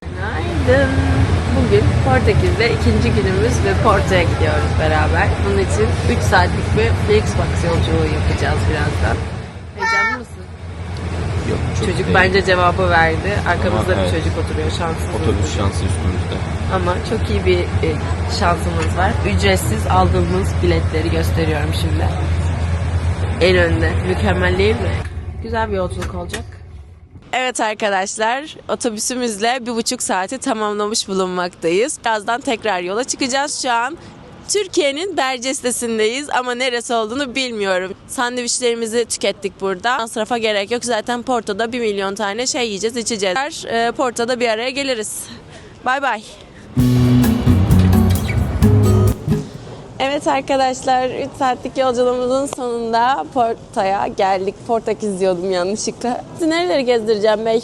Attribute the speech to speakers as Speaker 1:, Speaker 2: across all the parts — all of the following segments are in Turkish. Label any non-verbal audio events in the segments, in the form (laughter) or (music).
Speaker 1: Günaydın. Bugün Portekiz'de ikinci günümüz ve Porto'ya gidiyoruz beraber. Bunun için 3 saatlik bir Flixbus yolculuğu yapacağız birazdan. Heyecanlı mısın?
Speaker 2: Yok çok
Speaker 1: Çocuk
Speaker 2: değil.
Speaker 1: bence cevabı verdi. Arkamızda
Speaker 2: Ama
Speaker 1: bir
Speaker 2: evet.
Speaker 1: çocuk oturuyor şanssız.
Speaker 2: Otobüs şansı üstümüzde.
Speaker 1: Ama çok iyi bir e, şansımız var. Ücretsiz aldığımız biletleri gösteriyorum şimdi. En önde. Mükemmel değil mi? Güzel bir yolculuk olacak. Evet arkadaşlar, otobüsümüzle bir buçuk saati tamamlamış bulunmaktayız. Birazdan tekrar yola çıkacağız. Şu an Türkiye'nin Berceste'sindeyiz ama neresi olduğunu bilmiyorum. Sandviçlerimizi tükettik burada. Masrafa gerek yok. Zaten Porto'da bir milyon tane şey yiyeceğiz, içeceğiz. Ee, Porto'da bir araya geliriz. Bay bay. Evet arkadaşlar 3 saatlik yolculuğumuzun sonunda Porto'ya geldik. Portekiz diyordum yanlışlıkla. Sizi nereleri gezdireceğim bey?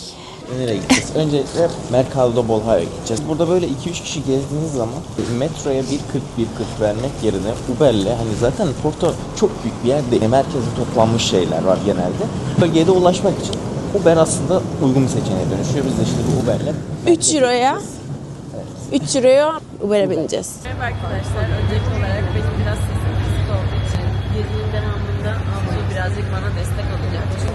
Speaker 2: Nereye gideceğiz? Öncelikle Mercado Bolha'ya gideceğiz. Burada böyle 2-3 kişi gezdiğiniz zaman metroya 1.40 1.40 vermek yerine Uber'le hani zaten Porto çok büyük bir yer değil. Merkeze toplanmış şeyler var genelde. Bölgeye de ulaşmak için Uber aslında uygun bir seçeneğe dönüşüyor. Biz de şimdi Uber'le
Speaker 1: 3 euroya 3 euroya Uber'e bineceğiz. Merhaba arkadaşlar. Öncelikli olarak benim biraz sesim kısık olduğu için girdiğim devamında Anzu birazcık bana destek olacak. Çünkü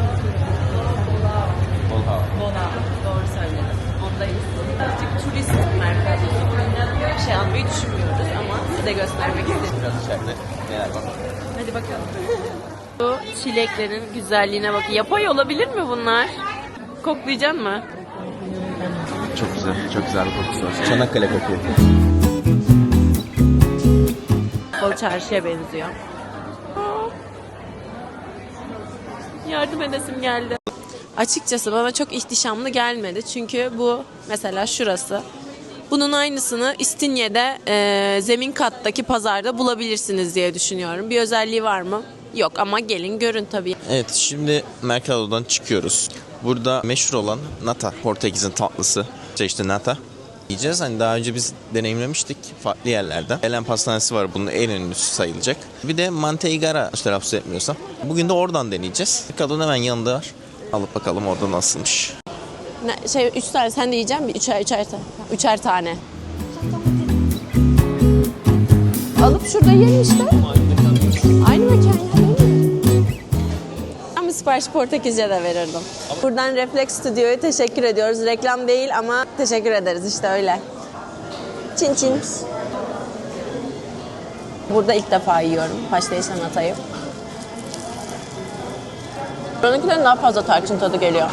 Speaker 2: Bolha.
Speaker 1: Bola doğru söyledin. Ondayız. Birazcık turist merkezi. Üründen bir şey almayı düşünmüyoruz ama size göstermek istedim.
Speaker 2: Biraz içeride neler var?
Speaker 1: Hadi bakalım. Bu çileklerin güzelliğine bak. Yapay olabilir mi bunlar? Koklayacaksın mı?
Speaker 2: Çok güzel, çok güzel bir kokusu var. Çanakkale kokuyor.
Speaker 1: Bol çarşıya benziyor. Yardım edesim geldi. Açıkçası bana çok ihtişamlı gelmedi. Çünkü bu mesela şurası. Bunun aynısını İstinye'de e, zemin kattaki pazarda bulabilirsiniz diye düşünüyorum. Bir özelliği var mı? Yok ama gelin görün tabii.
Speaker 2: Evet şimdi Mercado'dan çıkıyoruz. Burada meşhur olan nata, Portekiz'in tatlısı. İşte, işte nata. Yiyeceğiz. Hani daha önce biz deneyimlemiştik farklı yerlerden. Elen pastanesi var bunun en ünlüsü sayılacak. Bir de manteigara telaffuz etmiyorsam. Bugün de oradan deneyeceğiz. Mercado'nun hemen yanında var. Alıp bakalım orada nasılmış.
Speaker 1: Ne, şey üç tane sen de yiyeceksin mi? Üçer, üçer, üçer tane. Alıp şurada yiyelim işte. Aynı mekan? Ben bir sipariş Portekizce de verirdim. Buradan Reflex Studio'ya teşekkür ediyoruz. Reklam değil ama teşekkür ederiz işte öyle. Çin çin. Burada ilk defa yiyorum haşlayı sanatayı. Buranınkilerin daha fazla tarçın tadı geliyor.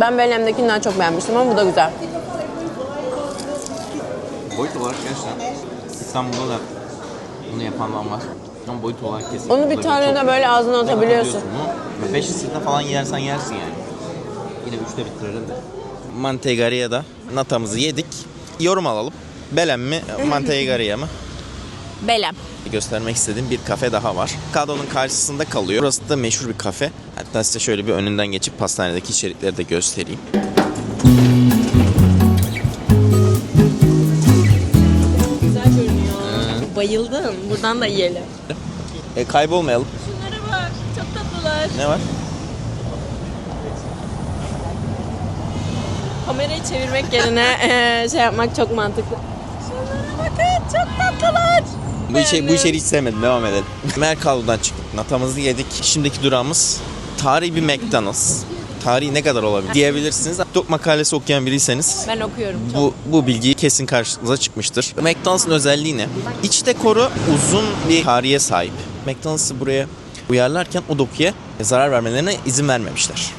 Speaker 1: Ben Belem'dekinden çok beğenmiştim ama bu da güzel.
Speaker 2: Boyut olarak gerçekten İstanbul'da da bunu yapanlar var. Ama boyut olarak kesinlikle.
Speaker 1: Onu bir tane de böyle ağzına atabiliyorsun.
Speaker 2: 5 lirada falan yersen yersin yani. Yine 3'te bitirelim de. Mantegaria'da da natamızı yedik. Yorum alalım. Belen mi, Mantegaria mı? (laughs)
Speaker 1: Belem.
Speaker 2: Göstermek istediğim bir kafe daha var. Kado'nun karşısında kalıyor. Burası da meşhur bir kafe. Hatta size şöyle bir önünden geçip pastanedeki içerikleri de göstereyim.
Speaker 1: Bayıldım. Buradan da yiyelim.
Speaker 2: E, kaybolmayalım.
Speaker 1: Şunlara bak. Çok tatlılar.
Speaker 2: Ne var?
Speaker 1: Kamerayı çevirmek yerine eee, (laughs) şey yapmak çok mantıklı. Şunlara bakın. Çok tatlılar.
Speaker 2: Bu, içeri, bu içeriği hiç sevmedim. Devam edelim. Mercado'dan çıktık. Natamızı yedik. Şimdiki durağımız tarihi bir McDonald's. Tarihi ne kadar olabilir diyebilirsiniz. TikTok makalesi okuyan biriyseniz
Speaker 1: Ben okuyorum çok.
Speaker 2: bu, bu bilgiyi kesin karşınıza çıkmıştır. McDonald's'ın özelliği ne? İç dekoru uzun bir tarihe sahip. McDonald's'ı buraya uyarlarken o dokuya zarar vermelerine izin vermemişler.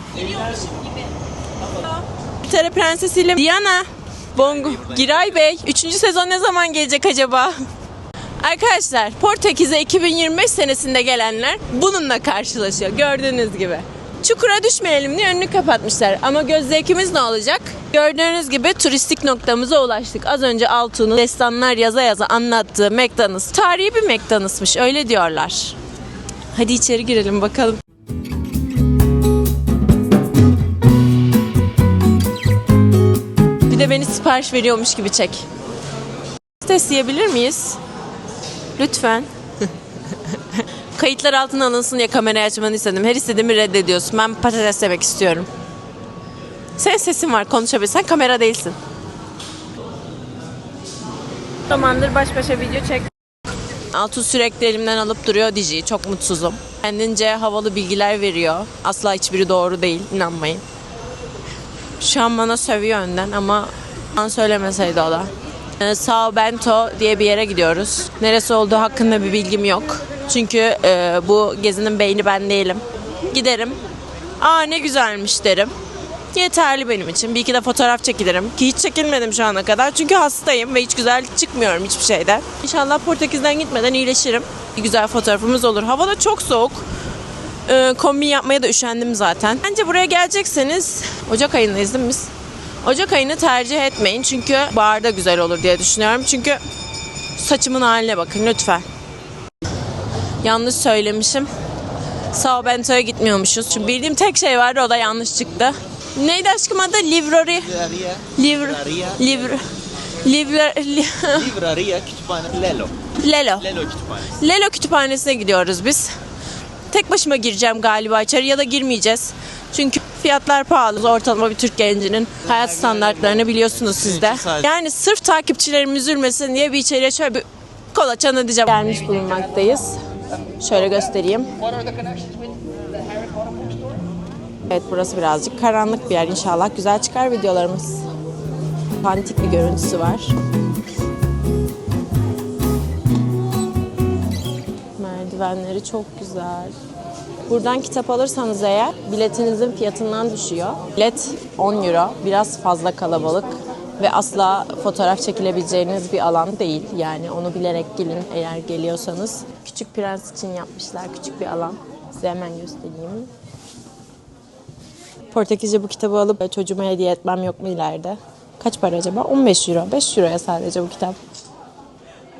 Speaker 1: İngiltere Prensesiyle Diana. Bongo. Giray Bey. Üçüncü sezon ne zaman gelecek acaba? Arkadaşlar Portekiz'e 2025 senesinde gelenler bununla karşılaşıyor gördüğünüz gibi. Çukura düşmeyelim diye önünü kapatmışlar. Ama göz zevkimiz ne olacak? Gördüğünüz gibi turistik noktamıza ulaştık. Az önce Altuğ'un destanlar yaza yaza anlattığı McDonald's. Tarihi bir McDonald'smış öyle diyorlar. Hadi içeri girelim bakalım. Bir de beni sipariş veriyormuş gibi çek. Test yiyebilir miyiz? Lütfen. Kayıtlar altına alınsın diye kamerayı açmanı istedim. Her istediğimi reddediyorsun. Ben patates yemek istiyorum. Senin sesin var konuşabilirsen kamera değilsin. Zamandır baş başa video çek. Altu sürekli elimden alıp duruyor Diji'yi. Çok mutsuzum. Kendince havalı bilgiler veriyor. Asla hiçbiri doğru değil. inanmayın. Şu an bana sövüyor önden ama an söylemeseydi o da. Ee, Sao Bento diye bir yere gidiyoruz. Neresi olduğu hakkında bir bilgim yok. Çünkü e, bu gezinin beyni ben değilim. Giderim. Aa ne güzelmiş derim. Yeterli benim için. Bir iki de fotoğraf çekilirim. Ki hiç çekilmedim şu ana kadar. Çünkü hastayım ve hiç güzel çıkmıyorum hiçbir şeyden. İnşallah Portekiz'den gitmeden iyileşirim. Bir güzel fotoğrafımız olur. Hava da çok soğuk. Ee, kombin yapmaya da üşendim zaten. Bence buraya gelecekseniz Ocak ayındayız değil mi biz? Ocak ayını tercih etmeyin çünkü baharda güzel olur diye düşünüyorum. Çünkü saçımın haline bakın lütfen. Yanlış söylemişim. Sao Bento'ya gitmiyormuşuz. Çünkü bildiğim tek şey vardı o da yanlış çıktı. Neydi aşkım adı? Livrori. Livr... Livr... Livr... li- (laughs)
Speaker 2: Livraria kütüphane Lelo.
Speaker 1: Lelo.
Speaker 2: Lelo kütüphane.
Speaker 1: Lelo kütüphanesine gidiyoruz biz. Tek başıma gireceğim galiba içeri ya da girmeyeceğiz. Çünkü fiyatlar pahalı. Ortalama bir Türk gencinin hayat standartlarını biliyorsunuz siz de. Yani sırf takipçilerim üzülmesin diye bir içeriye şöyle bir kolaçan edeceğim. Gelmiş bulunmaktayız. Şöyle göstereyim. Evet burası birazcık karanlık bir yer. İnşallah güzel çıkar videolarımız. Antik bir görüntüsü var. Merdivenleri çok güzel. Buradan kitap alırsanız eğer biletinizin fiyatından düşüyor. Bilet 10 euro. Biraz fazla kalabalık ve asla fotoğraf çekilebileceğiniz bir alan değil. Yani onu bilerek gelin eğer geliyorsanız. Küçük Prens için yapmışlar küçük bir alan. Size hemen göstereyim. Portekizce bu kitabı alıp çocuğuma hediye etmem yok mu ileride? Kaç para acaba? 15 euro. 5 euroya sadece bu kitap.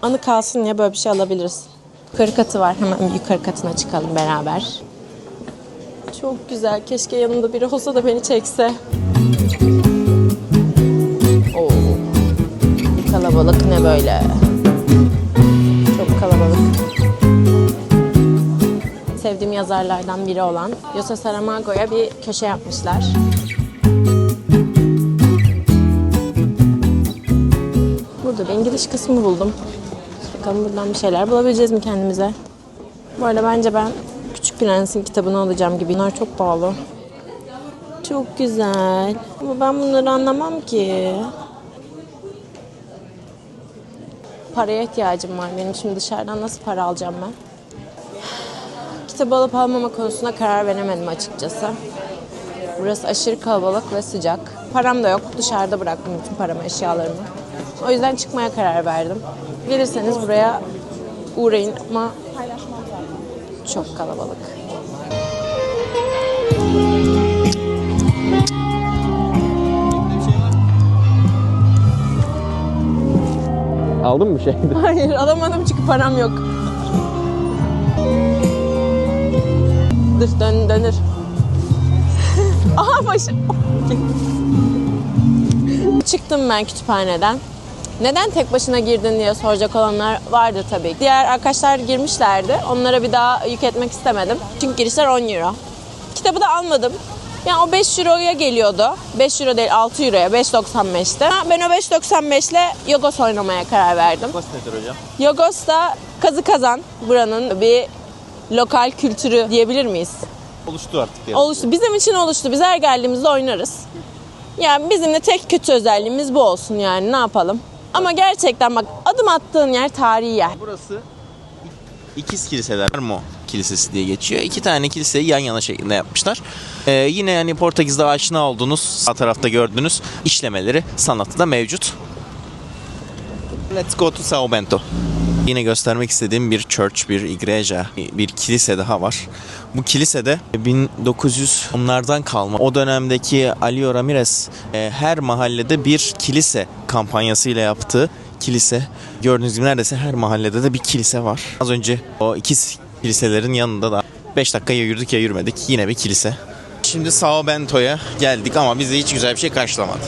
Speaker 1: Anı kalsın diye böyle bir şey alabiliriz. Yukarı katı var. Hemen yukarı katına çıkalım beraber. Çok güzel. Keşke yanımda biri olsa da beni çekse. Kalabalık ne böyle? Çok kalabalık. Sevdiğim yazarlardan biri olan Jose Saramago'ya bir köşe yapmışlar. Burada ben giriş kısmı buldum. Bakalım buradan bir şeyler bulabileceğiz mi kendimize? Bu arada bence ben Küçük Prens'in kitabını alacağım gibi. Bunlar çok pahalı. Çok güzel. Ama ben bunları anlamam ki. Paraya ihtiyacım var benim. Şimdi dışarıdan nasıl para alacağım ben? Kitabı alıp almama konusunda karar veremedim açıkçası. Burası aşırı kalabalık ve sıcak. Param da yok. Dışarıda bıraktım bütün paramı, eşyalarımı. O yüzden çıkmaya karar verdim. Gelirseniz buraya uğrayın ama çok kalabalık.
Speaker 2: Aldın mı bir şey? (laughs)
Speaker 1: Hayır alamadım çünkü param yok. Dur dön, dönür. (laughs) Aha başı. (laughs) Çıktım ben kütüphaneden. Neden tek başına girdin diye soracak olanlar vardı tabii. Diğer arkadaşlar girmişlerdi. Onlara bir daha yük etmek istemedim. Çünkü girişler 10 euro. Kitabı da almadım. Yani o 5 euroya geliyordu. 5 euro değil 6 euroya 5.95'te. Ben o 5.95 ile Yogos oynamaya karar verdim.
Speaker 2: Basit nedir hocam?
Speaker 1: Yogos da kazı kazan buranın bir lokal kültürü diyebilir miyiz?
Speaker 2: Oluştu artık. yani.
Speaker 1: Oluştu. Bizim için oluştu. Biz her geldiğimizde oynarız. Yani bizim de tek kötü özelliğimiz bu olsun yani ne yapalım. Ama gerçekten bak adım attığın yer tarihi yer.
Speaker 2: Burası ikiz kiliseler. Ermo Kilisesi diye geçiyor. İki tane kiliseyi yan yana şeklinde yapmışlar. Ee, yine yani Portekiz'de aşina olduğunuz sağ tarafta gördüğünüz işlemeleri sanatı da mevcut. Let's go to Sao Bento. Yine göstermek istediğim bir church, bir igreja, bir kilise daha var. Bu kilisede 1910'lardan kalma o dönemdeki Alio Ramirez e, her mahallede bir kilise kampanyasıyla yaptığı kilise. Gördüğünüz gibi neredeyse her mahallede de bir kilise var. Az önce o ikiz kiliselerin yanında da 5 dakika ya yürüdük ya yürümedik yine bir kilise. Şimdi Sao Bento'ya geldik ama bizi hiç güzel bir şey karşılamadı.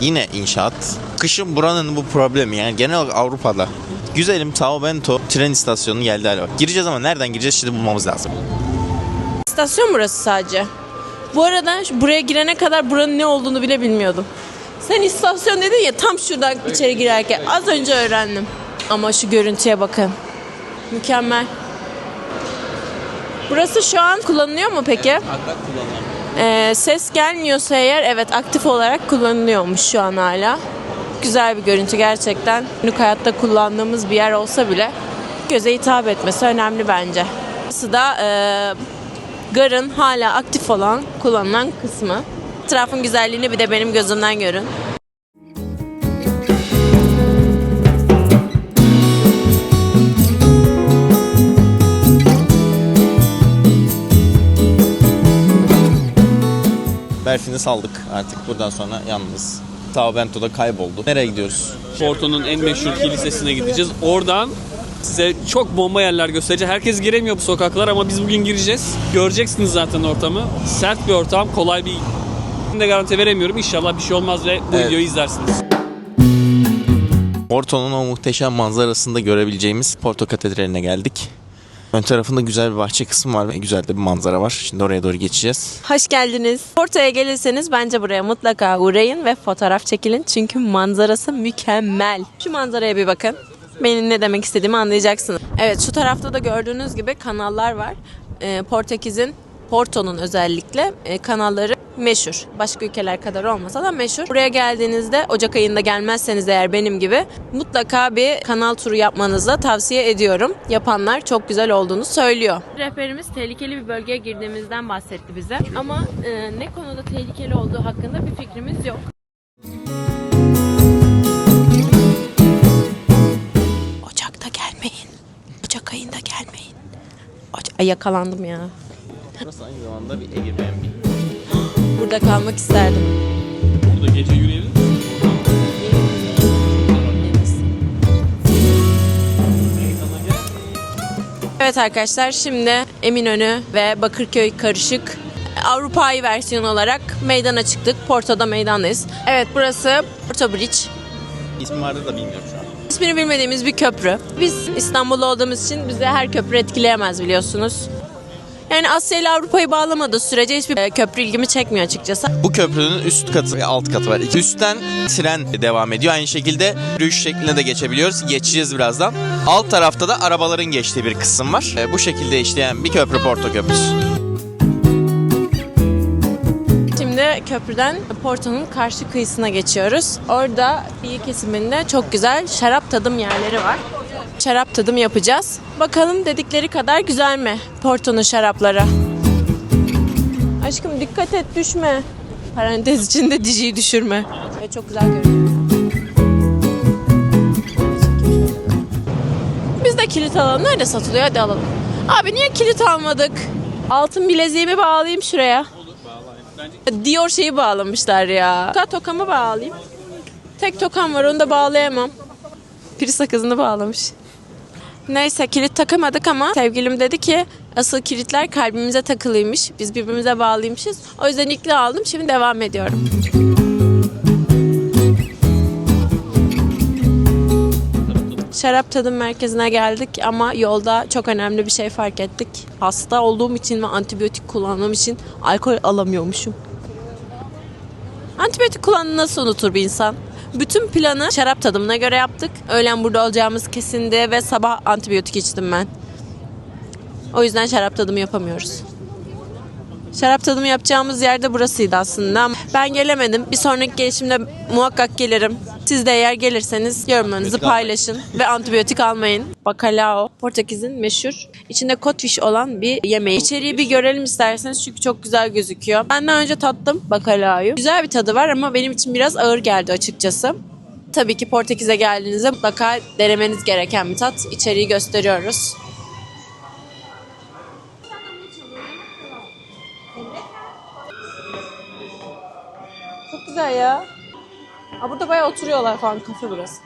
Speaker 2: Yine inşaat. Kışın buranın bu problemi yani genel olarak Avrupa'da Güzelim Tao Bento tren istasyonu geldi galiba. Gireceğiz ama nereden gireceğiz şimdi bulmamız lazım.
Speaker 1: İstasyon burası sadece. Bu arada buraya girene kadar buranın ne olduğunu bile bilmiyordum. Sen istasyon dedin ya tam şuradan içeri girerken az önce öğrendim. Ama şu görüntüye bakın. Mükemmel. Burası şu an kullanılıyor mu peki? Ee, ses gelmiyorsa eğer evet aktif olarak kullanılıyormuş şu an hala. Güzel bir görüntü gerçekten. Günlük hayatta kullandığımız bir yer olsa bile göze hitap etmesi önemli bence. Burası da e, garın hala aktif olan kullanılan kısmı. Etrafın güzelliğini bir de benim gözümden görün.
Speaker 2: Berfin'i saldık artık buradan sonra yalnız. Tao Bento da kayboldu. Nereye gidiyoruz?
Speaker 3: Porto'nun en meşhur kilisesine gideceğiz. Oradan size çok bomba yerler göstereceğim. Herkes giremiyor bu sokaklar ama biz bugün gireceğiz. Göreceksiniz zaten ortamı. Sert bir ortam, kolay bir de garanti veremiyorum. İnşallah bir şey olmaz ve bu
Speaker 2: Evet.
Speaker 3: videoyu izlersiniz.
Speaker 2: Porto'nun o muhteşem manzarasında görebileceğimiz Porto Katedrali'ne geldik. Ön tarafında güzel bir bahçe kısmı var ve güzel de bir manzara var. Şimdi oraya doğru geçeceğiz.
Speaker 1: Hoş geldiniz. Porto'ya gelirseniz bence buraya mutlaka uğrayın ve fotoğraf çekilin. Çünkü manzarası mükemmel. Şu manzaraya bir bakın. Benim ne demek istediğimi anlayacaksınız. Evet şu tarafta da gördüğünüz gibi kanallar var. Ee, Portekiz'in, Porto'nun özellikle e, kanalları meşhur. Başka ülkeler kadar olmasa da meşhur. Buraya geldiğinizde Ocak ayında gelmezseniz eğer benim gibi mutlaka bir kanal turu yapmanızı tavsiye ediyorum. Yapanlar çok güzel olduğunu söylüyor. Rehberimiz tehlikeli bir bölgeye girdiğimizden bahsetti bize. Ama e, ne konuda tehlikeli olduğu hakkında bir fikrimiz yok. Ocakta gelmeyin. Ocak ayında gelmeyin. Oca- Ay yakalandım ya.
Speaker 2: Burası aynı zamanda bir Airbnb.
Speaker 1: Burada kalmak isterdim.
Speaker 3: Burada gece yürüyelim.
Speaker 1: Evet arkadaşlar şimdi Eminönü ve Bakırköy karışık Avrupa'yı versiyon olarak meydana çıktık. Porto'da meydandayız. Evet burası Porto Bridge.
Speaker 2: İsmi vardı da bilmiyorum şu an.
Speaker 1: İsmini bilmediğimiz bir köprü. Biz İstanbul'da olduğumuz için bize her köprü etkileyemez biliyorsunuz. Yani Asya ile Avrupa'yı bağlamadığı sürece hiçbir e, köprü ilgimi çekmiyor açıkçası.
Speaker 2: Bu köprünün üst katı ve alt katı var. Üstten tren devam ediyor. Aynı şekilde yürüyüş şeklinde de geçebiliyoruz. Geçeceğiz birazdan. Alt tarafta da arabaların geçtiği bir kısım var. E, Bu şekilde işleyen bir köprü Porto Köprüsü.
Speaker 1: Şimdi köprüden Porto'nun karşı kıyısına geçiyoruz. Orada bir kesiminde çok güzel şarap tadım yerleri var. Şarap tadım yapacağız. Bakalım dedikleri kadar güzel mi Porto'nun şarapları? Aşkım dikkat et düşme. Parantez içinde dijiyi düşürme. Evet, çok güzel görünüyor. Biz de kilit alalım. Nerede satılıyor? Hadi alalım. Abi niye kilit almadık? Altın bileziğimi bağlayayım şuraya. Dior şeyi bağlamışlar ya. Ka tokamı bağlayayım. Tek tokam var onu da bağlayamam. Piri sakızını bağlamış. Neyse kilit takamadık ama sevgilim dedi ki asıl kilitler kalbimize takılıymış. Biz birbirimize bağlıymışız. O yüzden ikna aldım. Şimdi devam ediyorum. Şarap tadım merkezine geldik ama yolda çok önemli bir şey fark ettik. Hasta olduğum için ve antibiyotik kullandığım için alkol alamıyormuşum. Antibiyotik kullandığını nasıl unutur bir insan? Bütün planı şarap tadımına göre yaptık. Öğlen burada olacağımız kesindi ve sabah antibiyotik içtim ben. O yüzden şarap tadımı yapamıyoruz. Şarap tadımı yapacağımız yerde burasıydı aslında. Ben gelemedim. Bir sonraki gelişimde muhakkak gelirim. Siz de eğer gelirseniz yorumlarınızı paylaşın ve antibiyotik almayın. Bacalao, Portekiz'in meşhur içinde codfish olan bir yemeği. İçeriği bir görelim isterseniz çünkü çok güzel gözüküyor. Ben daha önce tattım bacalao'yu. Güzel bir tadı var ama benim için biraz ağır geldi açıkçası. Tabii ki Portekiz'e geldiğinizde mutlaka denemeniz gereken bir tat. İçeriği gösteriyoruz. Güzel ya. Aa, burada bayağı oturuyorlar falan kafe burası.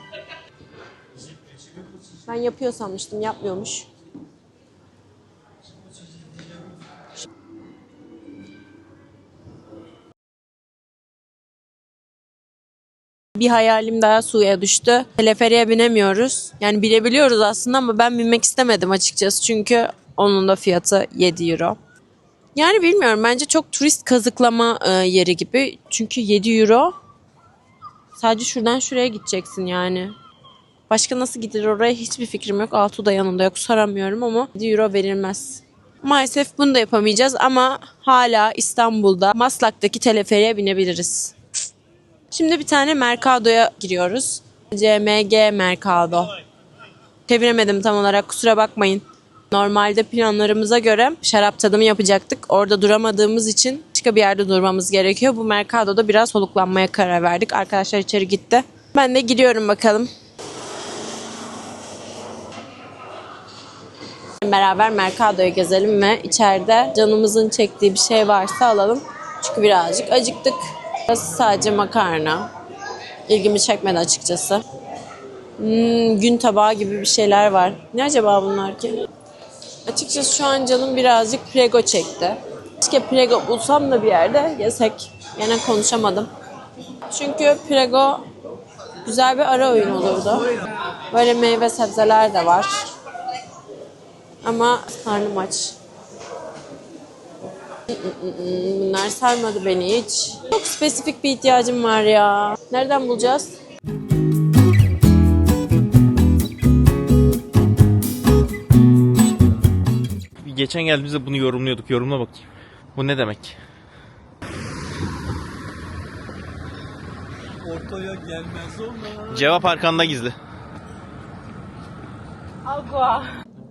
Speaker 1: Ben yapıyor sanmıştım yapmıyormuş. bir hayalim daha suya düştü. Teleferiğe binemiyoruz. Yani binebiliyoruz aslında ama ben binmek istemedim açıkçası. Çünkü onun da fiyatı 7 euro. Yani bilmiyorum bence çok turist kazıklama e, yeri gibi. Çünkü 7 euro sadece şuradan şuraya gideceksin yani. Başka nasıl gidilir oraya hiçbir fikrim yok. Altu da yanımda yok soramıyorum ama 7 euro verilmez. Maalesef bunu da yapamayacağız ama hala İstanbul'da Maslak'taki teleferiğe binebiliriz. Şimdi bir tane Mercado'ya giriyoruz. CMG Mercado. Çeviremedim tam olarak kusura bakmayın. Normalde planlarımıza göre şarap tadımı yapacaktık. Orada duramadığımız için başka bir yerde durmamız gerekiyor. Bu Mercado'da biraz soluklanmaya karar verdik. Arkadaşlar içeri gitti. Ben de giriyorum bakalım. Beraber Mercado'yu gezelim ve içeride canımızın çektiği bir şey varsa alalım. Çünkü birazcık acıktık. Burası sadece makarna. İlgimi çekmedi açıkçası. Hmm, gün tabağı gibi bir şeyler var. Ne acaba bunlar ki? Açıkçası şu an canım birazcık prego çekti. Keşke prego bulsam da bir yerde yesek. Gene konuşamadım. Çünkü prego güzel bir ara oyun olurdu. Böyle meyve sebzeler de var. Ama karnım aç. Bunlar sarmadı beni hiç. Çok spesifik bir ihtiyacım var ya. Nereden bulacağız?
Speaker 2: Geçen geldiğimizde bunu yorumluyorduk. Yorumla bakayım. Bu ne demek?
Speaker 3: Ortaya gelmez ona.
Speaker 2: Cevap arkanda gizli.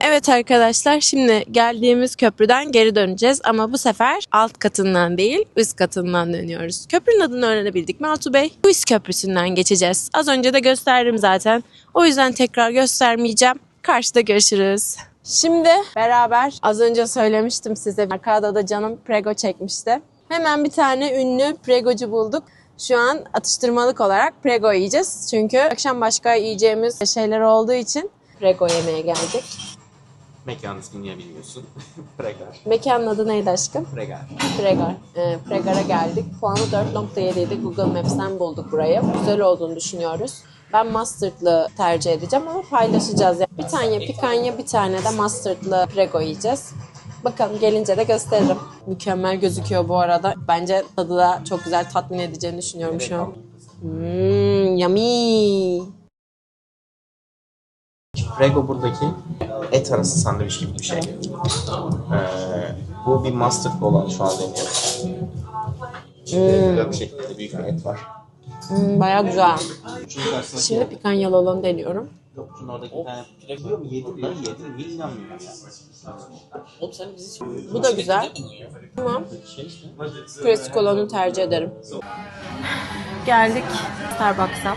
Speaker 1: Evet arkadaşlar şimdi geldiğimiz köprüden geri döneceğiz ama bu sefer alt katından değil üst katından dönüyoruz. Köprünün adını öğrenebildik mi Altu Bey? Bu üst köprüsünden geçeceğiz. Az önce de gösterdim zaten. O yüzden tekrar göstermeyeceğim. Karşıda görüşürüz. Şimdi beraber az önce söylemiştim size Mercado'da canım prego çekmişti. Hemen bir tane ünlü pregocu bulduk. Şu an atıştırmalık olarak prego yiyeceğiz. Çünkü akşam başka yiyeceğimiz şeyler olduğu için prego yemeye geldik.
Speaker 2: Mekan ismini bilmiyorsun. (laughs) Pregar.
Speaker 1: Mekanın adı neydi aşkım?
Speaker 2: Pregar.
Speaker 1: Pregar. Ee, Pregar'a geldik. Puanı 4.7 idi. Google Maps'ten bulduk burayı. Güzel olduğunu düşünüyoruz. Ben mustardlı tercih edeceğim ama paylaşacağız. Yani bir tane pikanya, bir tane de mustardlı prego yiyeceğiz. Bakalım gelince de gösteririm. Mükemmel gözüküyor bu arada. Bence tadı da çok güzel tatmin edeceğini düşünüyorum şu an. Mmm, yummy.
Speaker 2: Prego buradaki et arası sandviç gibi bir şey. Ee, bu bir mustard olan şu an deniyoruz. İçinde böyle bir şekilde büyük bir et var.
Speaker 1: Hmm, Baya güzel. Şimdi pikanyalı olanı deniyorum.
Speaker 2: Yokuşun oradaki bir tane Prego mu yedi mi yedi mi inanmıyorum
Speaker 1: Bu da güzel. Tamam.
Speaker 2: İşte.
Speaker 1: Klasik olanı tercih ederim. Geldik Starbucks'a.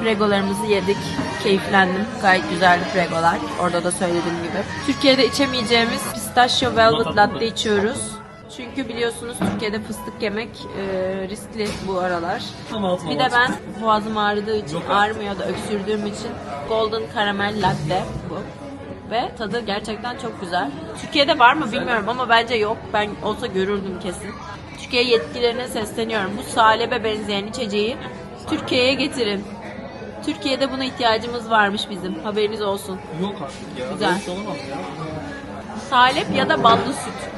Speaker 1: Pregolarımızı yedik. Keyiflendim. Gayet güzeldi pregolar. Orada da söylediğim gibi. Türkiye'de içemeyeceğimiz pistachio velvet latte içiyoruz. Çünkü biliyorsunuz Türkiye'de fıstık yemek e, riskli bu aralar.
Speaker 3: Tamam,
Speaker 1: Bir de ben (laughs) boğazım ağrıdığı için, ağrımıyor da öksürdüğüm için golden caramel latte bu. Ve tadı gerçekten çok güzel. Türkiye'de var mı bilmiyorum ama bence yok. Ben olsa görürdüm kesin. Türkiye yetkililerine sesleniyorum. Bu salebe benzeyen içeceği Türkiye'ye getirin. Türkiye'de buna ihtiyacımız varmış bizim. Haberiniz olsun.
Speaker 3: Yok artık ya.
Speaker 1: Güzel.
Speaker 3: Olamaz ya.
Speaker 1: Salep ya da ballı süt.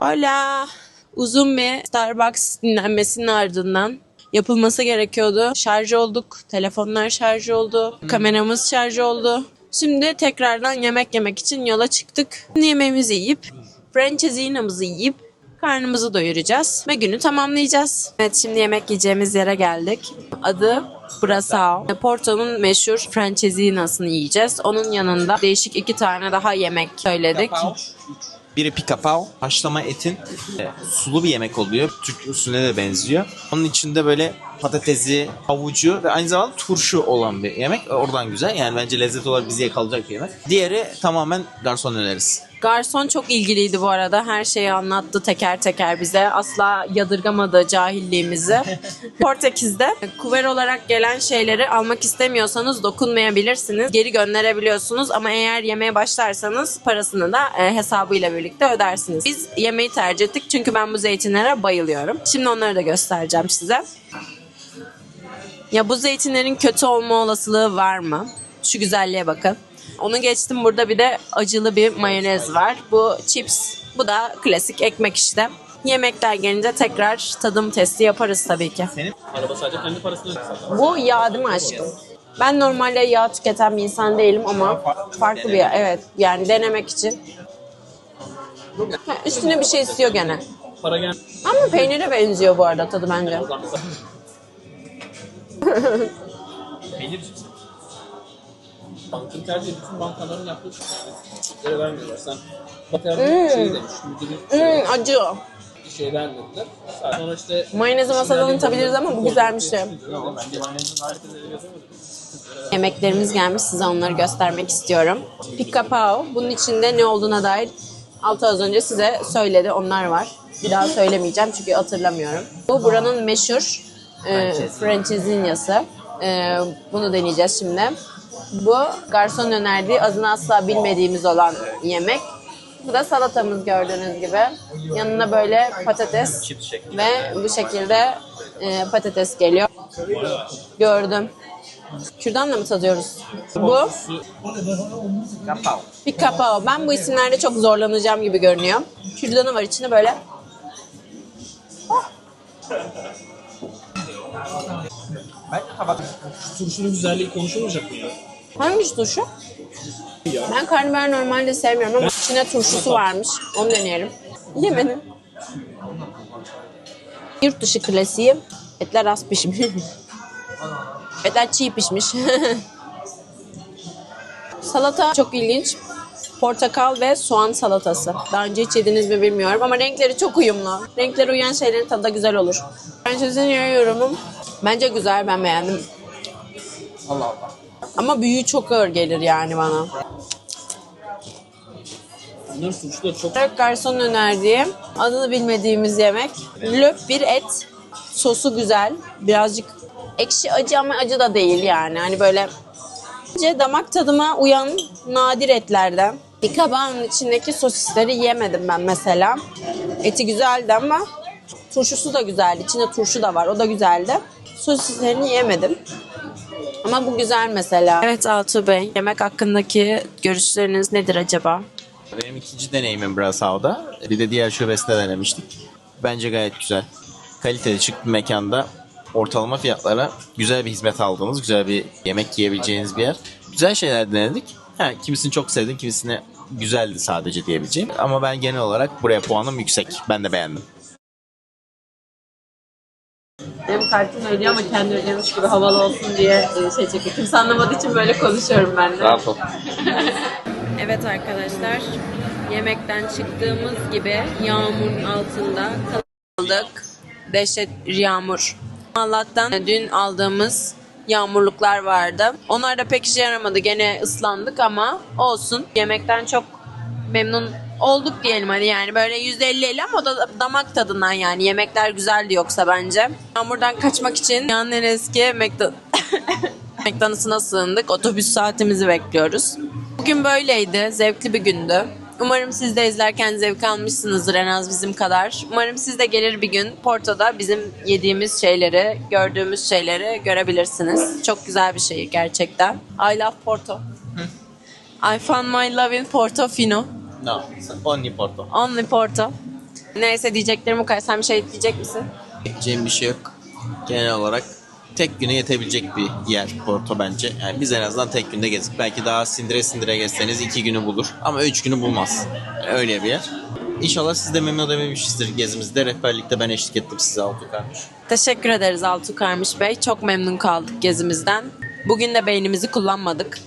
Speaker 1: Hola. Uzun bir Starbucks dinlenmesinin ardından yapılması gerekiyordu. Şarj olduk. Telefonlar şarj oldu. Kameramız şarj oldu. Şimdi tekrardan yemek yemek için yola çıktık. Yemeğimizi yiyip, francesina'mızı yiyip karnımızı doyuracağız ve günü tamamlayacağız. Evet şimdi yemek yiyeceğimiz yere geldik. Adı Brasao. Porto'nun meşhur francesina'sını yiyeceğiz. Onun yanında değişik iki tane daha yemek söyledik.
Speaker 2: Biri pica haşlama etin e, sulu bir yemek oluyor. Türk usulüne de benziyor. Onun içinde böyle patatesi, havucu ve aynı zamanda turşu olan bir yemek. Oradan güzel. Yani bence lezzet olarak bizi yakalayacak bir yemek. Diğeri tamamen garson önerisi.
Speaker 1: Garson çok ilgiliydi bu arada. Her şeyi anlattı teker teker bize. Asla yadırgamadı cahilliğimizi. (laughs) Portekiz'de kuver olarak gelen şeyleri almak istemiyorsanız dokunmayabilirsiniz. Geri gönderebiliyorsunuz ama eğer yemeye başlarsanız parasını da e, hesabıyla birlikte ödersiniz. Biz yemeği tercih ettik çünkü ben bu zeytinlere bayılıyorum. Şimdi onları da göstereceğim size. Ya bu zeytinlerin kötü olma olasılığı var mı? Şu güzelliğe bakın. Onu geçtim burada bir de acılı bir mayonez var. Bu chips. Bu da klasik ekmek işte. Yemekler gelince tekrar tadım testi yaparız tabii ki.
Speaker 3: Araba sadece kendi parasını
Speaker 1: Bu yağ değil mi aşkım? Ben normalde yağ tüketen bir insan değilim ama farklı bir yağ. Evet yani denemek için. Ha, üstüne bir şey istiyor gene.
Speaker 3: Para gel.
Speaker 1: Ama peynire benziyor bu arada tadı bence. (laughs)
Speaker 3: Peynir cipsi. Bankın tercih bütün bankaların yaptığı şeyleri vermiyorlar. Sen bak tercih şey demiş. Müdürü
Speaker 1: Hmm, acı.
Speaker 3: bir şey vermediler. Sonra işte
Speaker 1: Mayonezi masada unutabiliriz ama bu güzelmiş de. Yemeklerimiz gelmiş size onları göstermek istiyorum. Piccapao. Bunun içinde ne olduğuna dair altı az önce size söyledi. Onlar var. Bir daha söylemeyeceğim çünkü hatırlamıyorum. Bu buranın meşhur e, francezinyası. E, bunu deneyeceğiz şimdi. Bu garson önerdiği adını asla bilmediğimiz olan yemek. Bu da salatamız gördüğünüz gibi. Yanına böyle patates ve bu şekilde e, patates geliyor. Gördüm. Kürdanla mı tadıyoruz? Bu bir kapao. Ben bu isimlerde çok zorlanacağım gibi görünüyor. Kürdanı var içinde böyle.
Speaker 3: turşunun güzelliği konuşulmayacak mı ya?
Speaker 1: Hangi turşu? Ben karnabahar normalde sevmiyorum ama içine turşusu varmış. Onu deneyelim. Yemedim. Yurt dışı klasiği. Etler az pişmiş. (laughs) Etler çiğ pişmiş. (laughs) Salata çok ilginç. Portakal ve soğan salatası. Daha önce hiç yediniz mi bilmiyorum ama renkleri çok uyumlu. Renkleri uyan şeylerin tadı da güzel olur. Ben sizin yorumum. Bence güzel ben beğendim. Ama büyüğü çok ağır gelir yani bana.
Speaker 3: Turşu da çok
Speaker 1: Türk garson önerdiği adını bilmediğimiz yemek. Löp bir et. Sosu güzel. Birazcık ekşi acı ama acı da değil yani. Hani böyle Bence damak tadıma uyan nadir etlerden. Bir kabağın içindeki sosisleri yemedim ben mesela. Eti güzeldi ama turşusu da güzeldi. İçinde turşu da var. O da güzeldi. Sosislerini yemedim. Ama bu güzel mesela. Evet Altuğ Bey, yemek hakkındaki görüşleriniz nedir acaba?
Speaker 2: Benim ikinci deneyimim Brassau'da. Bir de diğer şubesinde denemiştik. Bence gayet güzel. Kaliteli şık bir mekanda ortalama fiyatlara güzel bir hizmet aldığınız, güzel bir yemek yiyebileceğiniz bir yer. Güzel şeyler denedik. Ha, kimisini çok sevdim, kimisini güzeldi sadece diyebileceğim. Ama ben genel olarak buraya puanım yüksek. Ben de beğendim.
Speaker 1: Kartım ödüyor ama kendi ödüyormuş gibi havalı olsun diye e, şey çekiyor. Kimse anlamadığı için böyle konuşuyorum ben de.
Speaker 2: Rahat ol. (laughs)
Speaker 1: Evet arkadaşlar, yemekten çıktığımız gibi yağmurun altında kaldık. Dehşet yağmur. Allah'tan dün aldığımız yağmurluklar vardı. Onlar da pek işe yaramadı. Gene ıslandık ama olsun. Yemekten çok memnun olduk diyelim hani yani böyle %50-50 ama o da damak tadından yani yemekler güzeldi yoksa bence. Yağmurdan kaçmak için dünyanın en eski McDonald's (laughs) McDonald's'a sığındık. Otobüs saatimizi bekliyoruz. Bugün böyleydi. Zevkli bir gündü. Umarım siz de izlerken zevk almışsınızdır en az bizim kadar. Umarım siz de gelir bir gün Porto'da bizim yediğimiz şeyleri, gördüğümüz şeyleri görebilirsiniz. Çok güzel bir şey gerçekten. I love Porto. I found my love in Portofino.
Speaker 2: No, only Porto.
Speaker 1: Only Porto. Neyse diyeceklerim bu kadar. Sen bir şey diyecek misin?
Speaker 2: Diyeceğim bir şey yok. Genel olarak tek güne yetebilecek bir yer Porto bence. Yani biz en azından tek günde gezdik. Belki daha sindire sindire gezseniz iki günü bulur. Ama üç günü bulmaz. Yani öyle bir yer. İnşallah siz de memnun edememişizdir gezimizde. Rehberlikte ben eşlik ettim size Altu Karmış.
Speaker 1: Teşekkür ederiz Altuğ Karmış Bey. Çok memnun kaldık gezimizden. Bugün de beynimizi kullanmadık.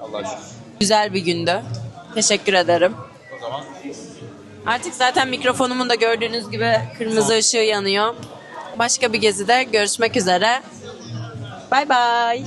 Speaker 2: Allah'a şükür.
Speaker 1: Güzel bir gündü. Teşekkür ederim.
Speaker 2: Zaman
Speaker 1: Artık zaten mikrofonumun da gördüğünüz gibi kırmızı ışığı yanıyor. Başka bir gezide görüşmek üzere. Bay bay.